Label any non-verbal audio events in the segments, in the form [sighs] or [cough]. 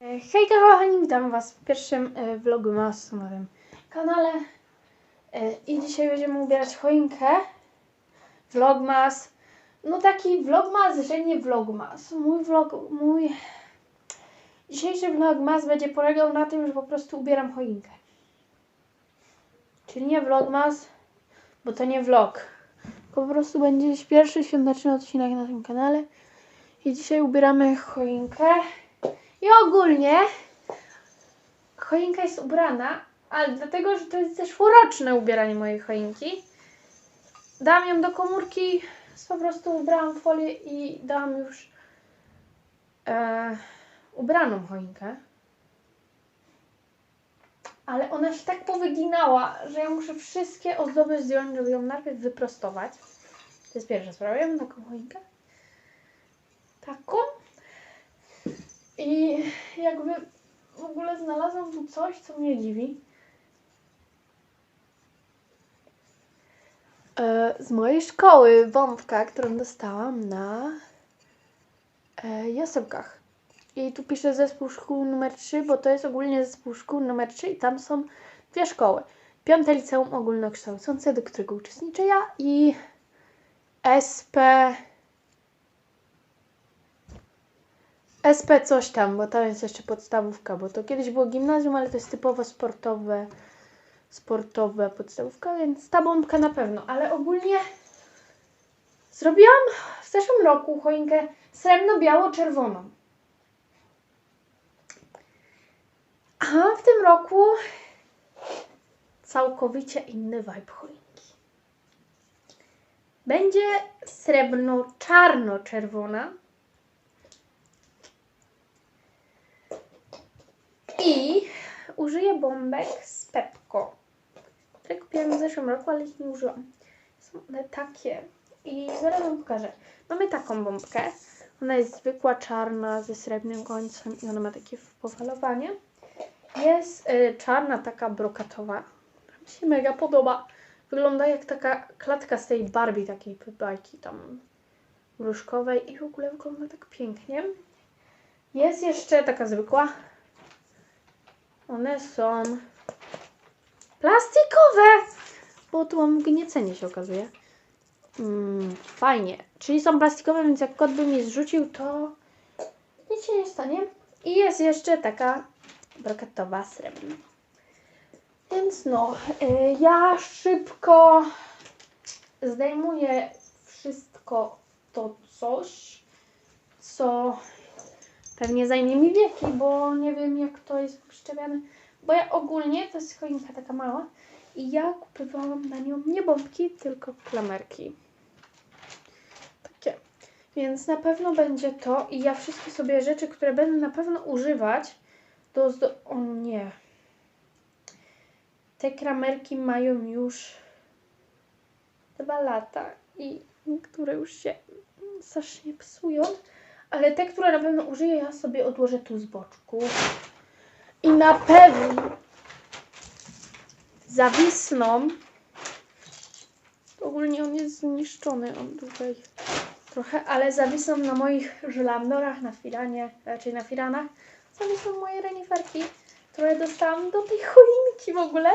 E, Hejka kochani, witam was w pierwszym e, vlogu na nowym kanale. E, i dzisiaj będziemy ubierać choinkę. Vlogmas. No taki vlogmas, że nie vlogmas. Mój vlog, mój dzisiejszy vlogmas będzie polegał na tym, że po prostu ubieram choinkę. Czyli nie vlogmas bo to nie vlog. Po prostu będzie pierwszy świąteczny odcinek na tym kanale. I dzisiaj ubieramy choinkę i ogólnie choinka jest ubrana, ale dlatego, że to jest zeszłoroczne ubieranie mojej choinki. Dałam ją do komórki, po prostu ubrałam folię i dałam już e, ubraną choinkę. Ale ona się tak powyginała, że ja muszę wszystkie ozdoby zdjąć, żeby ją najpierw wyprostować. To jest pierwsza sprawa. Ja mam taką choinkę. Taką. I jakby w ogóle znalazłam tu coś, co mnie dziwi. E, Z mojej szkoły bombka, którą dostałam na e, jasełkach. I tu piszę zespół szkół numer 3, bo to jest ogólnie zespół szkół numer 3 i tam są dwie szkoły. Piąte liceum ogólnokształcące, do którego uczestniczę ja i SP SP coś tam, bo tam jest jeszcze podstawówka, bo to kiedyś było gimnazjum, ale to jest typowo sportowe, sportowa podstawówka, więc ta bombka na pewno, ale ogólnie zrobiłam w zeszłym roku choinkę srebrno-biało-czerwoną. A w tym roku całkowicie inny vibe choinki. Będzie srebrno-czarno-czerwona. I użyję bombek z Pepko, które kupiłam w zeszłym roku, ale ich nie użyłam. Są one takie. I zaraz wam pokażę. Mamy taką bombkę. Ona jest zwykła, czarna, ze srebrnym końcem i ona ma takie powalowanie. Jest y, czarna, taka brokatowa. Mi się mega podoba. Wygląda jak taka klatka z tej Barbie, takiej bajki tam wróżkowej i w ogóle wygląda tak pięknie. Jest jeszcze taka zwykła, one są plastikowe, bo tu mam gniecenie się okazuje. Mm, fajnie. Czyli są plastikowe, więc jak kot by mi zrzucił, to nic się nie stanie. I jest jeszcze taka brokatowa srebrna. Więc no, y, ja szybko zdejmuję wszystko to coś, co Pewnie zajmie mi wieki, bo nie wiem jak to jest przyczepiane. Bo ja ogólnie, to jest choinka taka mała i ja kupowałam na nią nie bombki, tylko klamerki. Takie. Więc na pewno będzie to i ja wszystkie sobie rzeczy, które będę na pewno używać do zdo... O nie. Te kramerki mają już dwa lata i niektóre już się strasznie psują. Ale te, które na pewno użyję, ja sobie odłożę tu z boczku. I na pewno zawisną. Ogólnie on jest zniszczony, on tutaj trochę, ale zawisną na moich żelandorach, na firanie, raczej na firanach. Zawisną moje reniferki, które dostałam do tej choinki w ogóle.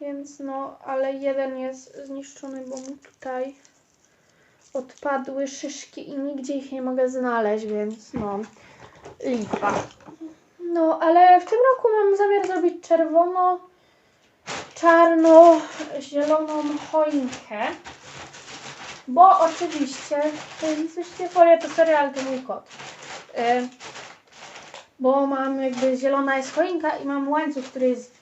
Więc no, ale jeden jest zniszczony, bo mu tutaj odpadły szyszki i nigdzie ich nie mogę znaleźć, więc no, lipa. No, ale w tym roku mam zamiar zrobić czerwono, czarno, zieloną choinkę. Bo oczywiście, jeżeli słyszycie folię, to sorry, ale to mój kot. Y, bo mam jakby zielona jest choinka i mam łańcuch, który jest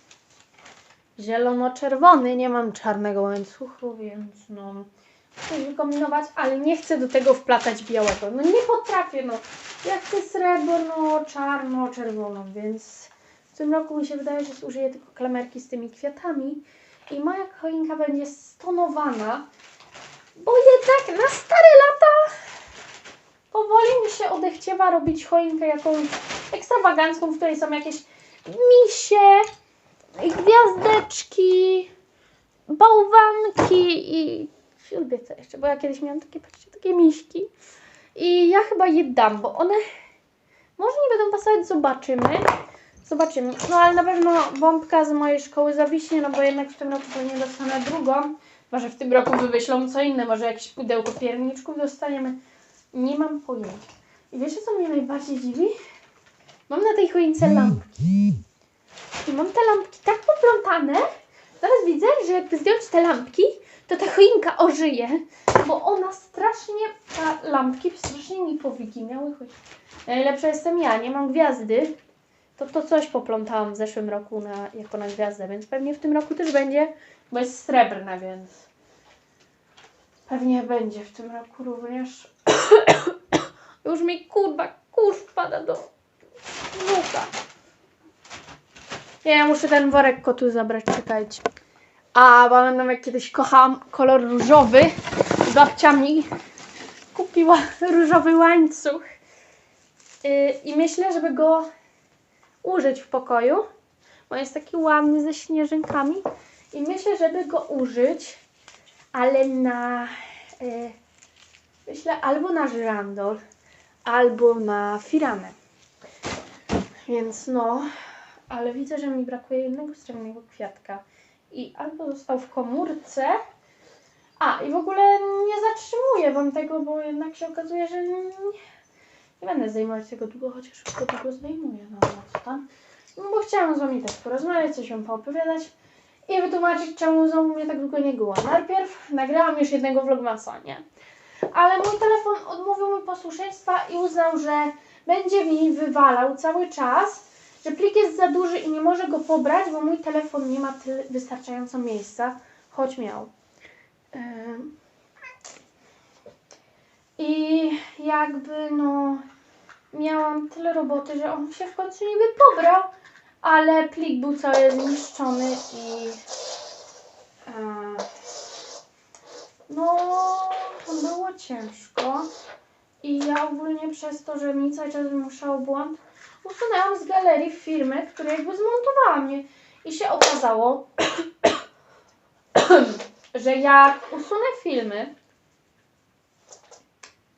zielono-czerwony. Nie mam czarnego łańcuchu, więc no coś wykombinować, ale nie chcę do tego wplatać białego. No nie potrafię, no. Ja chcę srebrno, czarno, czerwoną, więc w tym roku mi się wydaje, że zużyję tylko klamerki z tymi kwiatami i moja choinka będzie stonowana, bo jednak na stare lata powoli mi się odechciewa robić choinkę jakąś ekstrawagancką, w której są jakieś misie, gwiazdeczki, bałwanki i lubię co jeszcze, bo ja kiedyś miałam takie, patrzcie, takie miśki i ja chyba je dam, bo one Może nie będą pasować, zobaczymy. Zobaczymy. No ale na pewno bombka z mojej szkoły zawiśnie, no bo jednak w tym roku pewnie dostanę drugą. Może w tym roku wyślą co inne, może jakieś pudełko pierniczków dostaniemy. Nie mam pojęcia. I wiecie co mnie najbardziej dziwi? Mam na tej choince lampki. I mam te lampki tak poplątane. Zaraz widzę, że jakby zdjąć te lampki, to ta choinka ożyje. Bo ona strasznie, ta lampki strasznie mi powiki miały choć. Najlepsza jestem ja, nie mam gwiazdy. To to coś poplątałam w zeszłym roku na, jako na gwiazdę, więc pewnie w tym roku też będzie, bo jest srebrna, więc pewnie będzie w tym roku również. [coughs] Już mi kurwa kurz wpada do nuka. Ja muszę ten worek kotu zabrać, czekajcie. A, pamiętam jak kiedyś kochałam kolor różowy. Z babciami kupiła [laughs] różowy łańcuch. Yy, I myślę, żeby go użyć w pokoju, bo jest taki ładny ze śnieżynkami. I myślę, żeby go użyć, ale na. Yy, myślę albo na żyrandol, albo na firanę. Więc no, ale widzę, że mi brakuje jednego srebrnego kwiatka. I albo został w komórce. A, i w ogóle nie zatrzymuję wam tego, bo jednak się okazuje, że nie, nie będę zdejmować tego długo, chociaż już go długo zdejmuję na noc tam. No bo chciałam z wami też porozmawiać, coś wam poopowiadać i wytłumaczyć, czemu znowu mnie tak długo nie było. Najpierw nagrałam już jednego vlogmasa, nie? Ale mój telefon odmówił mi posłuszeństwa i uznał, że będzie mi wywalał cały czas, że plik jest za duży i nie może go pobrać, bo mój telefon nie ma wystarczająco miejsca, choć miał. I jakby no miałam tyle roboty, że on się w końcu niby pobrał, ale plik był cały zniszczony i e, no to było ciężko. I ja ogólnie przez to, że mi cały czas wymuszał błąd, usunęłam z galerii firmy, które jakby zmontowała mnie. I się okazało, [coughs] że jak usunę filmy,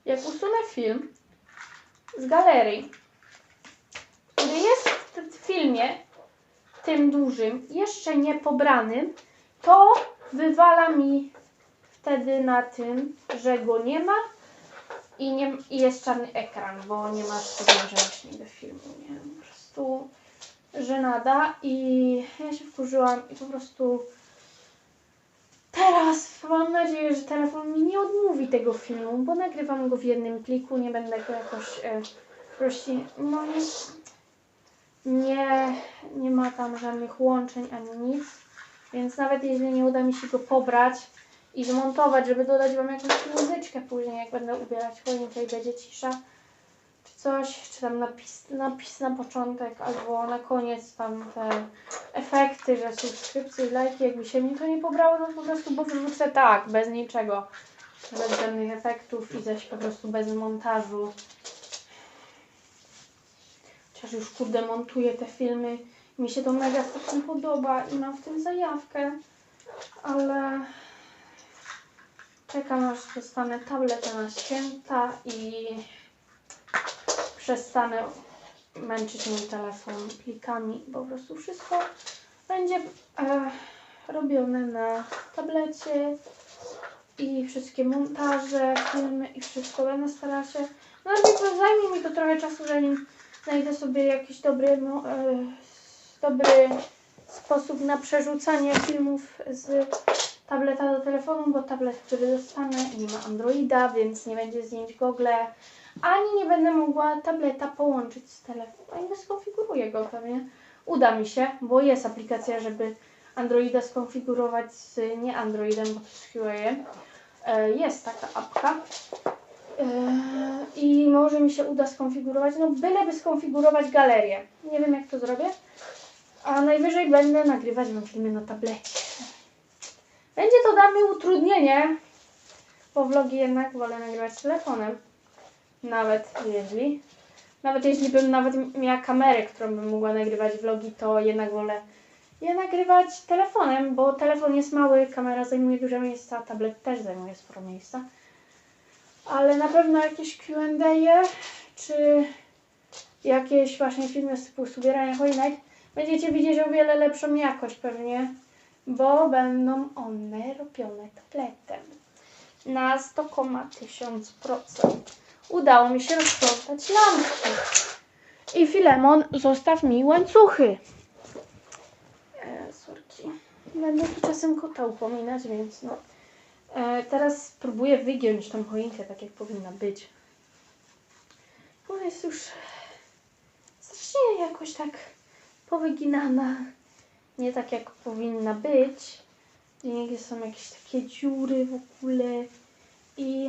jak usunę film z galerii, który jest w filmie, tym dużym, jeszcze nie pobranym, to wywala mi wtedy na tym, że go nie ma i, nie, i jest czarny ekran, bo nie masz podłączenia niby filmu, nie? Po prostu żenada i ja się wkurzyłam i po prostu teraz mam nadzieję, że telefon mi nie odmówi tego filmu, bo nagrywam go w jednym pliku, nie będę go jakoś e, prości, no nie, nie, ma tam żadnych łączeń ani nic, więc nawet jeśli nie uda mi się go pobrać, i zmontować, żeby dodać Wam jakąś muzyczkę później, jak będę ubierać choinkę i będzie cisza, czy coś, czy tam napis, napis na początek, albo na koniec tam te efekty, że subskrypcje i lajki, jakby się mi to nie pobrało, to po prostu bo wrzucę tak, bez niczego, bez żadnych efektów i zaś po prostu bez montażu. Chociaż już kurde montuję te filmy, mi się to mega strasznie podoba i mam w tym zajawkę, ale Czekam aż dostanę tabletę na święta i przestanę męczyć mój telefon plikami. Po prostu wszystko będzie e, robione na tablecie i wszystkie montaże, filmy i wszystko będę starała się. No ale zajmie mi to trochę czasu, zanim znajdę sobie jakiś dobry, no, e, dobry sposób na przerzucanie filmów z tableta do telefonu, bo tablet, który dostanę, nie ma Androida, więc nie będzie zdjęć Google, ani nie będę mogła tableta połączyć z telefonem. Nie skonfiguruję go pewnie. Uda mi się, bo jest aplikacja, żeby Androida skonfigurować z nie Androidem, bo to jest Huawei. E, Jest taka apka. E, I może mi się uda skonfigurować, no byleby skonfigurować galerię. Nie wiem jak to zrobię. A najwyżej będę nagrywać wam filmy na tablecie. Będzie to dla mnie utrudnienie, bo vlogi jednak wolę nagrywać telefonem. Nawet jeśli. Nawet jeśli bym nawet miała kamerę, którą bym mogła nagrywać vlogi, to jednak wolę je nagrywać telefonem, bo telefon jest mały, kamera zajmuje duże miejsca, tablet też zajmuje sporo miejsca. Ale na pewno jakieś Q&A czy jakieś właśnie filmy z typu zbierania choinek, będziecie widzieć o wiele lepszą jakość pewnie, bo będą one robione tabletem na 100,1000%. Udało mi się rozplątać lampki. I Filemon, zostaw mi łańcuchy. E, sorki. Będę tu czasem kota upominać, więc no. E, teraz spróbuję wygiąć tą choinkę tak, jak powinna być. Ona jest już strasznie jakoś tak powyginana. Nie tak, jak powinna być. Gdzie są jakieś takie dziury w ogóle. I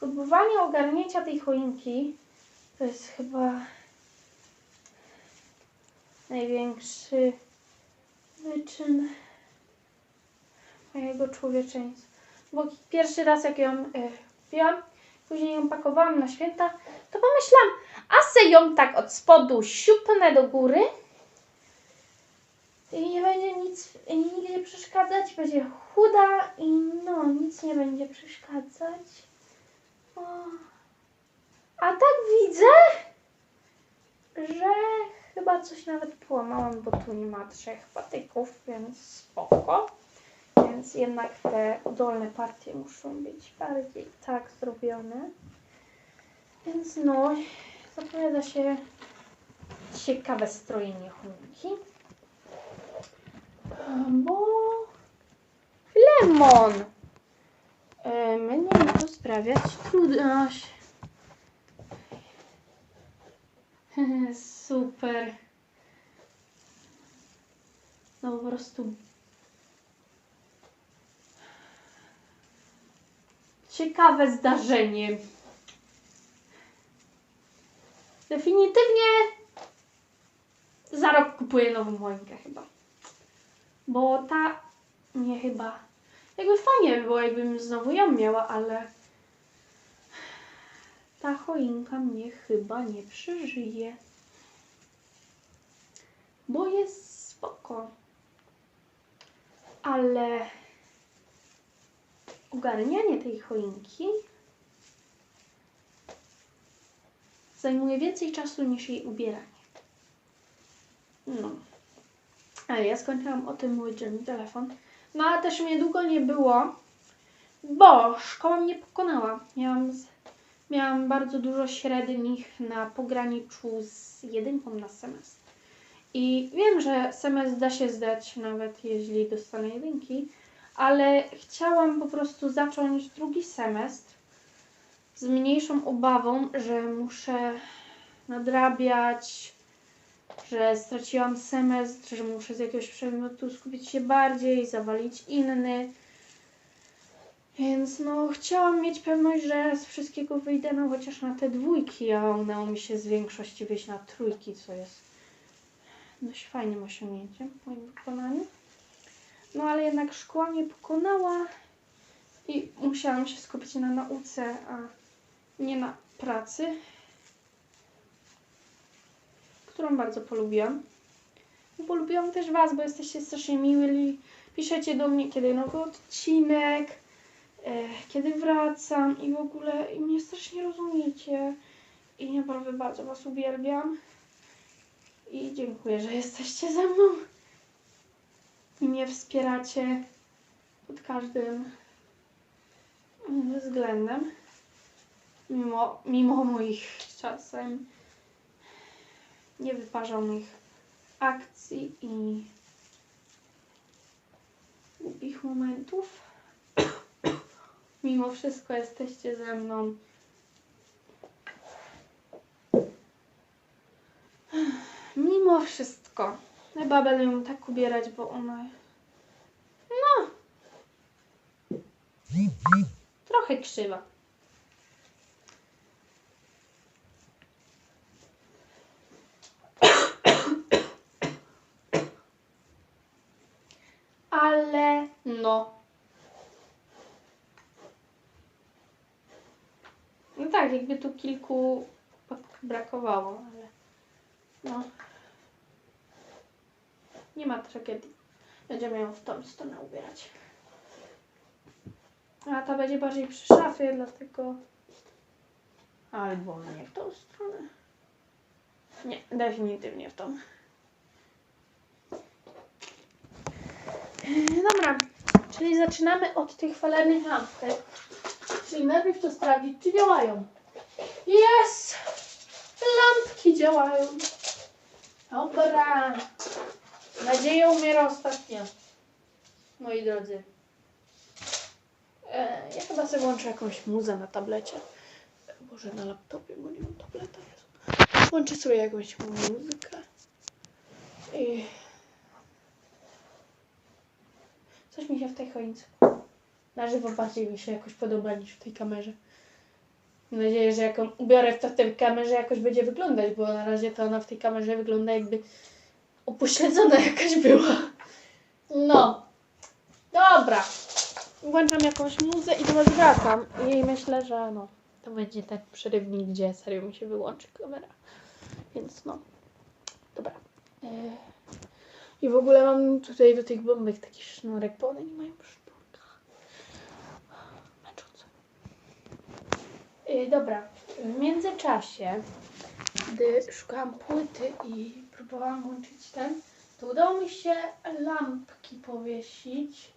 próbowanie ogarnięcia tej choinki to jest chyba największy wyczyn mojego człowieczeństwa. Bo pierwszy raz jak ją y, kupiłam, później ją pakowałam na święta, to pomyślałam, a se ją tak od spodu siupnę do góry i nie będzie nic nigdzie przeszkadzać, będzie chuda i no, nic nie będzie przeszkadzać. O. A tak widzę, że chyba coś nawet połamałam, bo tu nie ma trzech patyków, więc spoko. Więc jednak te dolne partie muszą być bardziej tak zrobione. Więc no, zapowiada się ciekawe strojenie choinki. Bo lemon e, mnie to sprawiać trudność. [laughs] Super. No po prostu ciekawe zdarzenie. Definitywnie za rok kupuję nową choinkę chyba. Bo ta nie chyba. Jakby fajnie by było, jakbym znowu ją miała, ale ta choinka mnie chyba nie przeżyje. Bo jest spoko. Ale ogarnianie tej choinki zajmuje więcej czasu niż jej ubieranie. No. Ale ja skończyłam o tym mówić, że telefon. No ale też mnie długo nie było, bo szkoła mnie pokonała. Miałam, miałam bardzo dużo średnich na pograniczu z jedynką na semestr. I wiem, że semestr da się zdać, nawet jeśli dostanę jedynki, ale chciałam po prostu zacząć drugi semestr z mniejszą obawą, że muszę nadrabiać, że straciłam semestr, że muszę z jakiegoś przedmiotu skupić się bardziej, zawalić inny. Więc no, chciałam mieć pewność, że z wszystkiego wyjdę no chociaż na te dwójki, a udało mi się z większości wyjść na trójki, co jest dość fajnym osiągnięciem w moim wykonaniu. No ale jednak szkoła mnie pokonała i musiałam się skupić na nauce, a nie na pracy, którą bardzo polubiłam. I Polubiłam też Was, bo jesteście strasznie miły. Piszecie do mnie, kiedy nowy odcinek, e, kiedy wracam i w ogóle i mnie strasznie rozumiecie. I naprawdę bardzo Was uwielbiam. I dziękuję, że jesteście ze mną i mnie wspieracie pod każdym względem. Mimo, mimo moich czasem niewyparzonych akcji i głupich momentów. [coughs] Mimo wszystko jesteście ze mną. [sighs] Mimo wszystko. Chyba będę ją tak ubierać, bo ona. No. Trochę krzywa. Ale no. No tak, jakby tu kilku brakowało, ale no. Nie ma tragedii. Będziemy ją w tą stronę ubierać. A ta będzie bardziej przy szafie, dlatego... Albo nie w tą stronę. Nie, definitywnie w tą. Yy, Dobra, czyli zaczynamy od tych falanych lampek. Czyli najpierw to sprawdzić, czy działają. Jest! Lampki działają. Dobra. Nadzieja umiera ostatnia. Moi drodzy. E, ja chyba sobie włączę jakąś muzę na tablecie. E, Boże, na laptopie, bo nie mam tableta. Jezu. Włączę sobie jakąś muzykę. I... Coś mi się w tej choince na żywo bardziej mi się jakoś podoba niż w tej kamerze. Mam nadzieję, że jak ją ubiorę to w tej kamerze jakoś będzie wyglądać, bo na razie to ona w tej kamerze wygląda jakby upośledzona [laughs] jakaś była. No. Dobra. Włączam jakąś muzę i do was wracam. I myślę, że no, to będzie ten przerywnik, gdzie serio mi się wyłączy kamera. Więc no. Dobra. E, I w ogóle mam tutaj do tych bombek taki sznurek, bo one nie mają sznurka. Męczące. E, Dobra. W międzyczasie, gdy szukałam płyty i próbowałam włączyć ten, to udało mi się lampki powiesić.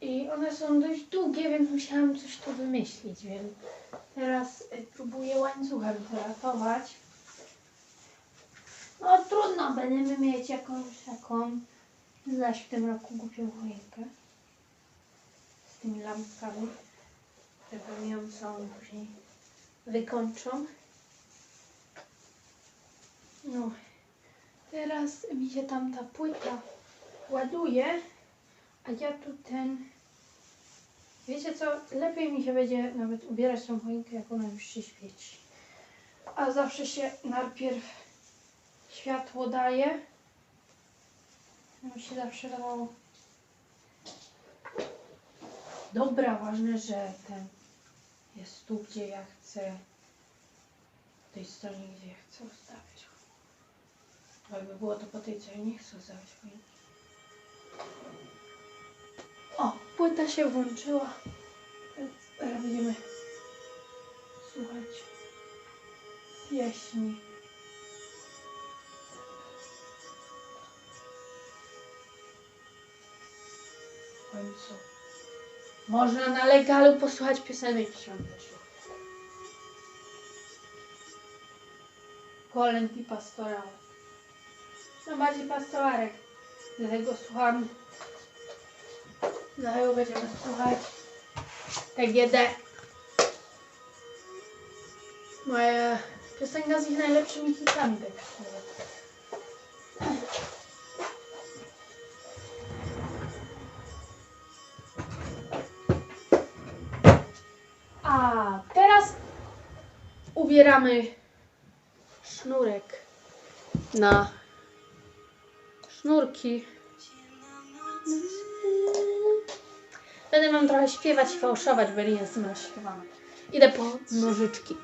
I one są dość długie, więc musiałam coś tu wymyślić, więc teraz y, próbuję łańcuchem to. No trudno, będziemy mieć jakąś taką zaś w tym roku głupią choinkę z tymi lampkami, pewnie ją całą później wykończą. No, teraz mi się tam ta płyta ładuje, a ja tu ten... Wiecie co, lepiej mi się będzie nawet ubierać tą choinkę, jak ona już się świeci. A zawsze się najpierw światło daje. Mi się zawsze dawało. Dobra, ważne, że ten jest tu, gdzie ja chcę. Po tej stronie, gdzie ja chcę ustawić. Bo jakby było to po tej, co ja nie chcę ustawiać choinki. O, płyta się włączyła. Teraz będziemy słuchać pieśni. Można na legalu posłuchać piosenek świątecznych. Kolęd i pastorałek. No bardziej pastorałek. Dlatego słucham Zaraz będziemy słuchać TGD. Moja piosenka z ich najlepszymi hitami tak ubieramy sznurek na sznurki. Będę wam trochę śpiewać i fałszować, bo nie jestem rozśpiewana. Idę po nożyczki.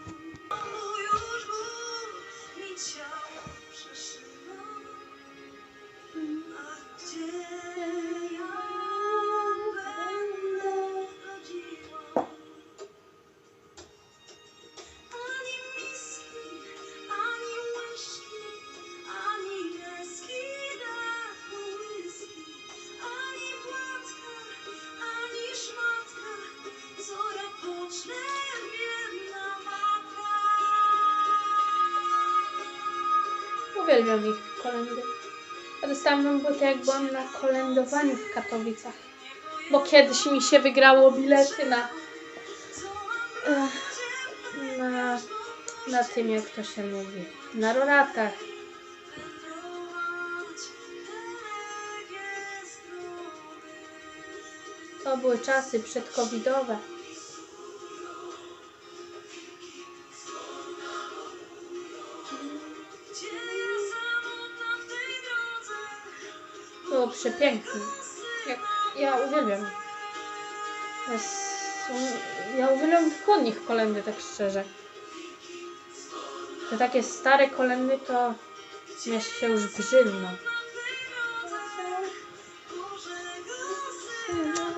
Dostałam tą płytę jak byłam na kolędowaniu w Katowicach. Bo kiedyś mi się wygrało bilety na... Na... Na tym, jak to się mówi. Na roratach. To były czasy przedcovidowe. Było przepiękne. Ja, uwielbiam. Ja uwielbiam tylko nich kolendy, tak szczerze. Te takie stare kolendy to się już Syna,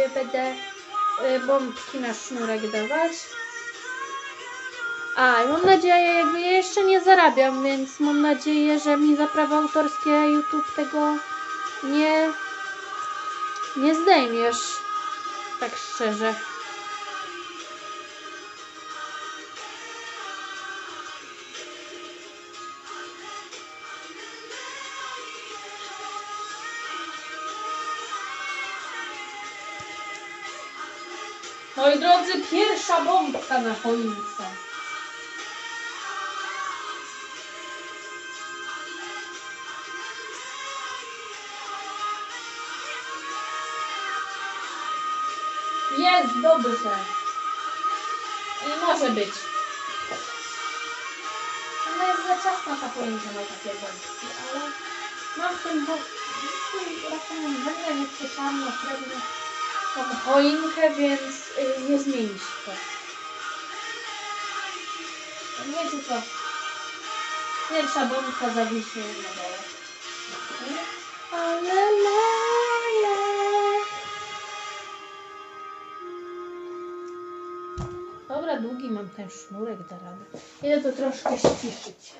sobie będę y, bombki na sznurek dawać. A, i mam nadzieję, jakby ja jeszcze nie zarabiam, więc mam nadzieję, że mi za prawa autorskie YouTube tego nie, nie zdejmiesz. Tak szczerze. Moi drodzy, pierwsza bombka na choince. Jest dobrze. Nie może być. Ona jest za ciasna ta choinka na takie bombki, ale mam w tym bo... raczej węgla nie wcieszam na tą choinkę, więc y, nie zmieni się to. Wiecie co? Pierwsza bombka zawiesi na dole. Ale leje. Dobra, długi mam ten sznurek da radę. Idę to troszkę ściszyć.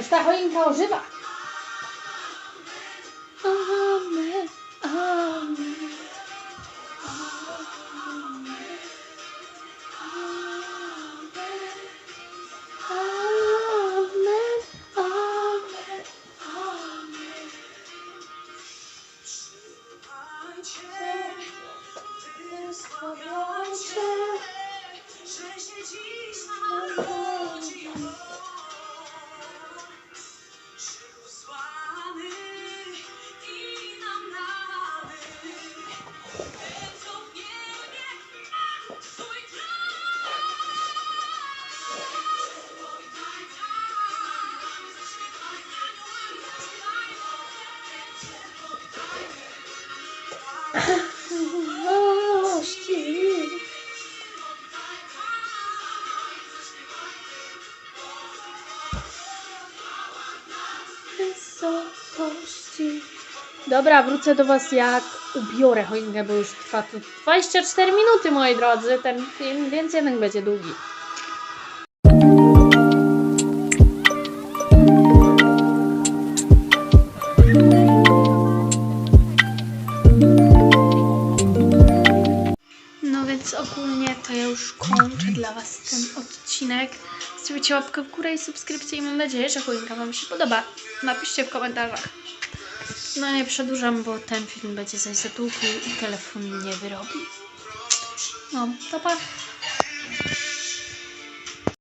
Już ta choinka ożywa. Dobra, wrócę do Was jak ubiorę choinkę, bo już trwa to 24 minuty, moi drodzy. Ten film, więc jednak będzie długi. No więc ogólnie to ja już kończę dla Was ten odcinek. Zostawicie łapkę w górę i subskrypcję i mam nadzieję, że choinka Wam się podoba. Napiszcie w komentarzach. No nie przedłużam, bo ten film będzie zaś za długi i telefon nie wyrobi. No, to pa.